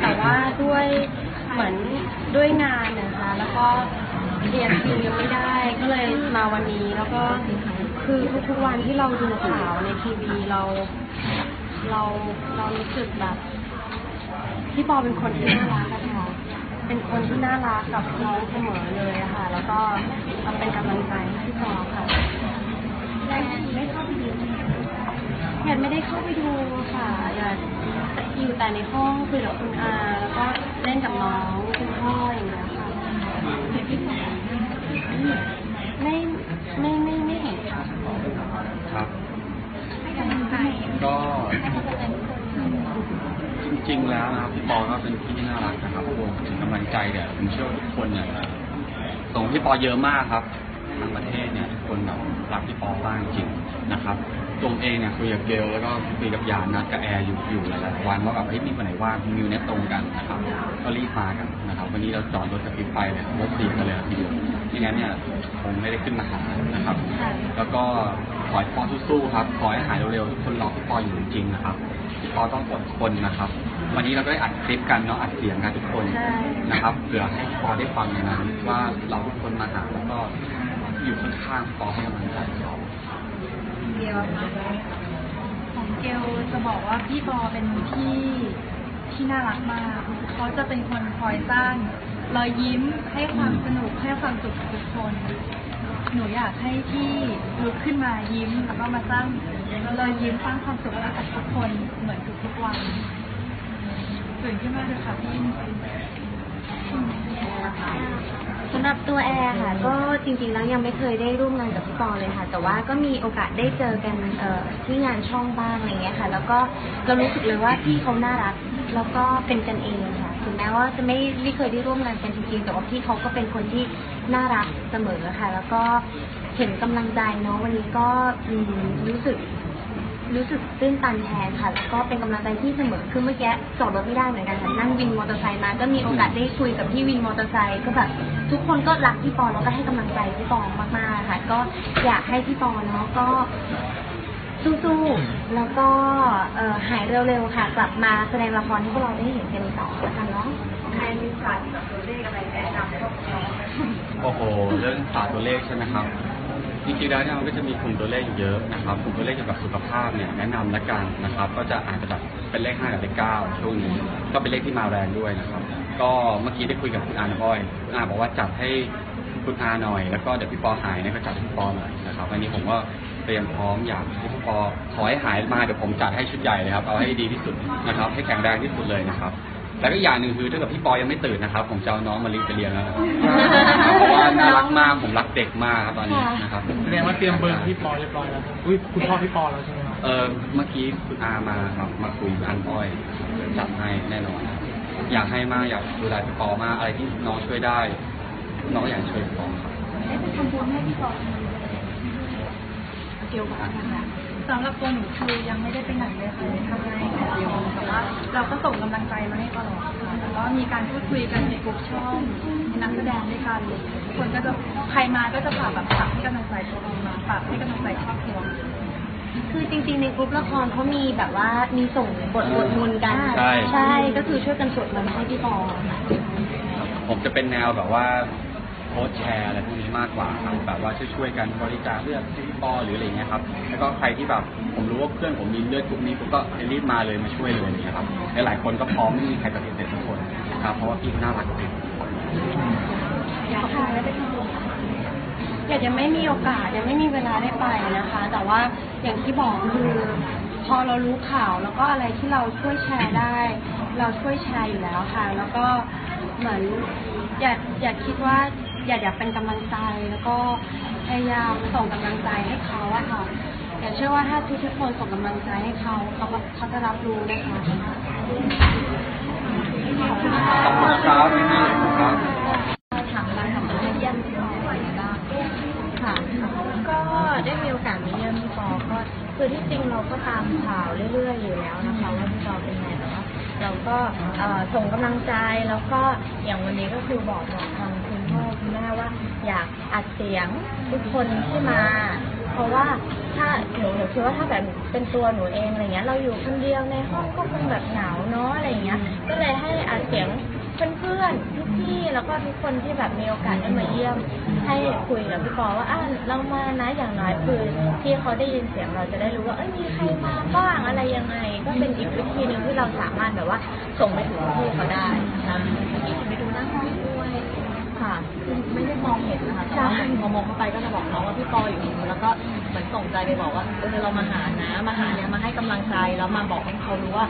แต่ว่าด้วยเหมือนด้วยงานนะคะ แล้วก็เรียนคิวยังไม่ได้ ก็เลยมาวันนี้แล้วก็คือทุกๆวันที่เราดูข่าวในทีวีเรา เราเรารู้สึกแบบพี่ปอเป็นคนที่น่ารักอะค่ะเป็นคนที่น่ารักกับน้องเสมอเลยอะค่ะ แล้วก็เราเป็นกำลังใจให้พี่ปอค่ะแอนไม่เข้าไปดูแอนไม่ได้เข้าไปดูค่ะอยาก อยู่แต่ในห้องคุยกับคุณอาแล้วก็เล่นกับน้องคุณพ่ออย่างเงี้ยค่ะไม่ไม่ไม่ไม่เห็นค่ะครับ ก็จริงๆแล้วนะครับพี่ปอก็เป็นพี่ที่น่ารักนะครับรวมถึงกำลังใจเนี่ยผมเชื่อว่าทุกคนเนี่ยส่งพี่ปอเยอะมากครับ ทางประเทศเนี่ยทุกคนแบบรักพี่ปอบ้างจริงนะครับตัวเองเนี่ยคุยกับเบลแล้วก็คุยกับยานัดกับแอร์อยู่อยู่หลายๆวันว่าแบบเฮ้ยมีวันไหนว่างมิวเนี่ยตรงกันนะครับก็รีบมากันนะครับ วันนี้เราจอดรถกับพี่ไปเลยรถเสียกันเลยทีเดียวไม่งั้นเนี่ยคงไม่ได้ขึ้นมาหานะครับ แล้วก็ขอให้พี่ปอสู้ๆครับขอให้หายเร็วๆทุกคนรอพี่ปออยู่จริงๆนะครับพี่ปอต้องอดทนนะครับ วันนี้เราก็ได้อัดคลิปกันเนาะอัดเสียงกันทุกคนนะครับเผื่อให้พี่ปอได้ฟังในนั้นว่าเราทุกคนมาหาแล้วก็ อยู่ข้างๆปอให้กำลังใจเขาเกลของเกลจะบอกว่าพี่ปอเป็นพี่ที่น่ารักมาก เขาจะเป็นคนคอยสร้างรอยยิ้มให้ความสนุกให้ความสุขกับทุกคน หนูอยากให้พี่ลุกขึ้นมายิ้มแล้วก็มาสร้างรอยยิ้มสร้างความสุขให้กับทุกคนเหมือนทุกๆวันตื่นขึ้นมาเลยค่ะพี่ สำหรับตัวแอร์ค่ะก็จริงๆแล้วยังไม่เคยได้ร่วมงานกับพี่ปอเลยค่ะ แต่ว่าก็มีโอกาสได้เจอกันเอ่อที่งานช่องบ้างอะไรเงี้ยค่ะ แล้วก็เรารู้สึกเลยว่าพี่เขาน่ารักแล้วก็เป็นกันเองค่ะถึงแม้ว่าจะไม่ไม่เคยได้ร่วมงานกันจริงๆแต่ว่าพี่เขาก็เป็นคนที่น่ารักเสมอค่ะ แล้วก็เห็นกำลังใจเนาะวันนี้ก็อืมรู้สึก รู้สึกตื้นตันแทนค่ะ แล้วก็เป็นกำลังใจที่เสมอ คือเมื่อกี้จอดรถไม่ได้เหมือนกันค่ะนั่งวินมอเตอร์ไซค์มา ก็มีโอกาสได้คุยกับพี่วินมอเตอร์ไซค์ก็แบบทุกคนก็รักพี่ปอแล้วก็ให้กำลังใจพี่ปอมากๆค่ะ ก็อยากให้พี่ปอเนาะก็สู้ๆ แล้วก็เอ่อหายเร็วๆ ค่ะ กลับมาแสดงละครให้พวกเราได้เห็นกันต่อแล้วกันเนาะใครมีศาสตร์กับตัวเลขอะไรแนะนำให้พวกเราโอ้โห เรื่องศาสตร์ตัวเลขใช่ไหมครับ จริงๆแล้วเนี่ยมันก็จะมีกลุ่มตัวเลขอยู่เยอะนะครับกลุ่มตัวเลขเกี่ยวกับสุขภาพเนี่ยแนะนำละกันนะครับ ก็จะอาจจะแบบเป็นเลข5กับเลข9ช่วงนี้ก็เป็นเลขที่มาแรงด้วยนะครับ ก็เมื่อกี้ได้คุยกับคุณอาน้ำอ้อยคุณอาบอกว่าจัดให้คุณอาหน่อย แล้วก็เดี๋ยวพี่ปอหายเนี่ยก็จัดให้พี่ปอหน่อยนะครับอันนี้ผมก็เตรียมพร้อมอยากให้พี่ปอขอให้หายมาเดี๋ยวผมจัดให้ชุดใหญ่เลยครับเอาให้ดีที่สุดนะครับ ให้แข็งแรงที่สุดเลยนะครับ แล้วก็อีกอย่างหนึ่งคือถ้าเกิดพี่ปอยังไม่ตื่นนะครับ ผมจะเอาน้องมาลิไปเลี้ยงแล้วนะครับเพราะว่าน่ารักมากผมรักเด็กมากครับตอนนี้นะครับแสดงว่าเตรียมเบอร์พี่ปอเรียบร้อยแล้วอุ้ยคุณพ่อพี่ปอแล้วใช่ไหมครับเออเมื่อกี้คุณอามาครับมาคุยกับอันอ้อยจัดให้แน่นอนอยากให้มากอยากดูแลพี่ปอมากอะไรที่น้องช่วยได้ น้องก็อยากช่วยพี่ปอครับได้ไปทำบุญให้พี่ปอเกี่ยวกับอะไรค่ะ สำหรับตัวหนูคือยังไม่ได้ไปไหนเลยค่ะทำงานอย่างเดียวแต่ว่าเราก็ส่งกำลังใจมาให้ตลอดค่ะแล้วก็มีการพูดคุยกันในกลุ่มช่องมีนักแสดงด้วยกันทุกคนก็จะใครมาก็จะฝากแบบฝากให้กำลังใจตัวเรามาฝากให้กำลังใจครอบครัวคือจริงๆในกรุ๊ปละครเขามีแบบว่ามีส่งบทบทมนต์กันใช่ใช่ ก็คือช่วยกันสวดมนต์ให้พี่ปอค่ะผมจะเป็นแนวแบบว่า โพสต์แชร์อะไรพวกนี้มากกว่าครับแบบว่าช่วยๆกันบริจาคเลือดให้พี่ปอหรืออะไรเงี้ยครับแล้วก็ใครที่แบบผมรู้ว่าเพื่อนผมมีเลือดกลุ่มนี้ผมก็รีบมาเลยมาช่วยเลยอย่างเงี้ยครับหลายคนก็พร้อมไม่มีใครปฏิเสธทุกคนนะครับเพราะว่าพี่เขาน่ารักจริงอยากค่ะได้ไปทำบุญอยากจะไม่มีโอกาสยังไม่มีเวลาได้ไปนะคะ แต่ว่าอย่างที่บอกคือพอเรารู้ข่าวแล้วก็อะไรที่เราช่วยแชร์ได้ เราช่วยแชร์อยู่แล้วค่ะ แล้วก็เหมือนอยากอยากคิดว่า อยากอยากเป็นกำลังใจแล้วก็พยายามส่งกำลังใจให้เขาอะค่ะอยากเชื่อว่าถ้าทุกทุกๆคนส่งกำลังใจให้เขาเขาก็เขาจะรับรู้นะคะๆขอบคุณครับพี่ๆขอบคุณครับถามมาถามมาเยี่ยมพี่ปอบ้างค่ะก็ได้มีโอกาสมาเยี่ยมพี่ปอก็คือที่จริงเราก็ตามข่าวเรื่อยๆอยู่แล้วนะคะว่าพี่ปอเป็นไงแต่ว่าเราก็เอ่อส่งกำลังใจแล้วก็อย่างวันนี้ก็คือบอกบอกทางคุณพ่อคุณแม่ว่า อยากอัดเสียงทุกคนที่มา เพราะว่าถ้าหนูหนูคิดว่าถ้าแบบเป็นตัวหนูเองอะไรเงี้ย เราอยู่คนเดียวในห้องก็คงแบบเหงาเนาะอะไรเงี้ย ก็เลยให้อัดเสียงเพื่อนๆพี่ๆแล้วก็ทุกคนที่แบบมีโอกาสได้มาเยี่ยม ให้คุยกับพี่ปอว่าอะเรามานะอย่างน้อยคือที่เขาได้ยินเสียงเราจะได้รู้ว่าเอ้ยมีใครมาบ้างอะไรยังไง ก็เป็นอีกวิธีหนึ่งที่เราสามารถแบบว่าส่งไปถึงพี่เขาได้ค่ะ ไปดูหน้าห้องด้วย ค่ะ ไม่ได้มองเห็ นนะคะแต่ว่าพอมองเข้าไปก็จะบอกน้องว่าพี่ปออยู่ตรงนู้นแล้วก็เหมือนส่งใจไปบอกว่าเออเรามาหานะมาหาเนี่ยมาให้กำลังใจแล้วมาบอกให้เขารู้ว่า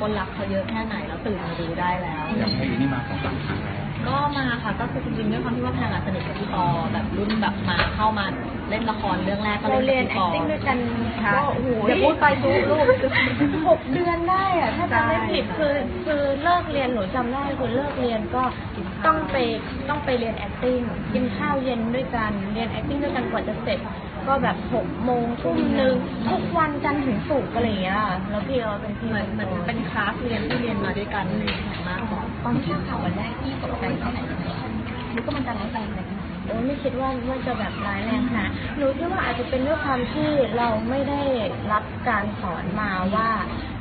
คนรักเขาเยอะแค่ไหนแล้วตื่นมาดูได้แล้ว อย่างเพลงนี้มาสองสามครั้งแล้ว ก็มาค่ะก็คือจริงๆด้วยความที่ว่าแพงอะสนิทกับพี่ปอแบบรุ่นแบบมาเข้ามาเล่นละครเรื่องแรกก็เราเล่นเรีกับยนพี่ปอ acting ด้วยกันค่ะก็โอ้โหเดี๋ยวพูดไปทุกลูกหกเดือนได้อะถ้าจำไม่ผิดคือคือ เลิกเรียนหนูจำได้คือเลิกเรียนก็ต้องไปต้องไปเรียน acting กินข้าวเย็นด้วยกันเรียน acting ด้วยกันกว่าจะเสร็จ ก็แบบหกโมงทุ่มหนึ่งทุกวันจันทร์ถึงศุกร์อะไรอย่างเงี้ยแล้วพี่เราเป็นพี่เหมือนเหมือนเป็นคลาสเรียนที่เรียนมาด้วยกันเลยมากกว่าตอนที่ทราบข่าววันแรกที่ตกใจแค่ไหนหนูก็มันจะร้ายแรงเลยโอ้ไม่คิดว่าว่าจะแบบร้ายแรงขนาดหนูคิดว่าอาจจะเป็นด้วยความที่เราไม่ได้รับการสอนมาว่า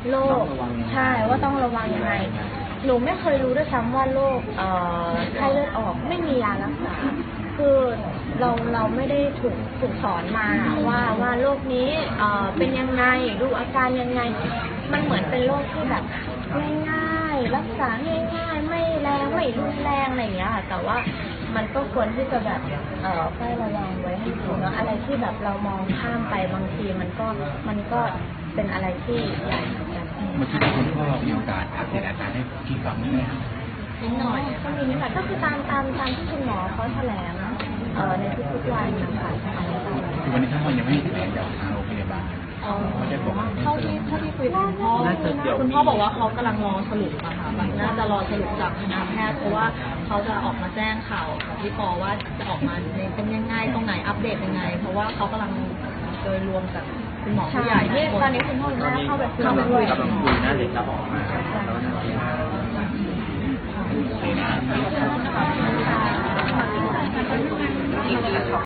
โรคใช่ว่าต้องระวังยังไง หนูไม่เคยรู้ด้วยซ้ำว่าโรคเอ่อไข้เลือดออกไม่มียารักษาคือเราเราไม่ได้ถูกถูกสอนมาว่าว่าโรคนี้เอ่อเป็นยังไงดูอาการยังไง มันเหมือนเป็นโรคที่แบบง่ายๆรักษาง่ายๆไม่แรงไม่รุนแรงอะไรอย่างเงี้ยค่ะแต่ว่า มันก็ควรที่จะแบบเอ่อเฝ้าระวังไว้ให้ดีเนาะอะไรที่แบบเรามองข้ามไปบางทีมันก็มันก็เป็นอะไรที่ใหญ่เหมือนกันเมื่อกี้คุณพ่อมีโอกาสอัปเดตอาการให้พี่ฟังไหมครับนิดหน่อยก็มีนิดหน่อยก็คือตามตามตามที่คุณหมอเขาแถลงเอ่อในทุกๆวันนะคะอันนี้ตามคือวันนี้ท่านยังไม่ได้แถลงจากทางโรงพยาบาล เท่าที่เท่าที่คุยกับคุณพ่อคุณพ่อบอกว่าเขากำลังรอสรุปอะค่ะน่าจะรอสรุปจากคณะแพทย์เพราะว่าเขาจะออกมาแจ้งข่าวกับพี่ปอว่าจะออกมาเป็นยังไงตรงไหนอัปเดตยังไง เพราะว่าเขากำลังโดยรวมกับคุณหมอผู้ใหญ่ที่ตอนนี้คุณพ่อคุณแม่เข้าแบบเข้าไปด้วยกำลังคุยนะเด็กจะออกมาแล้วนะ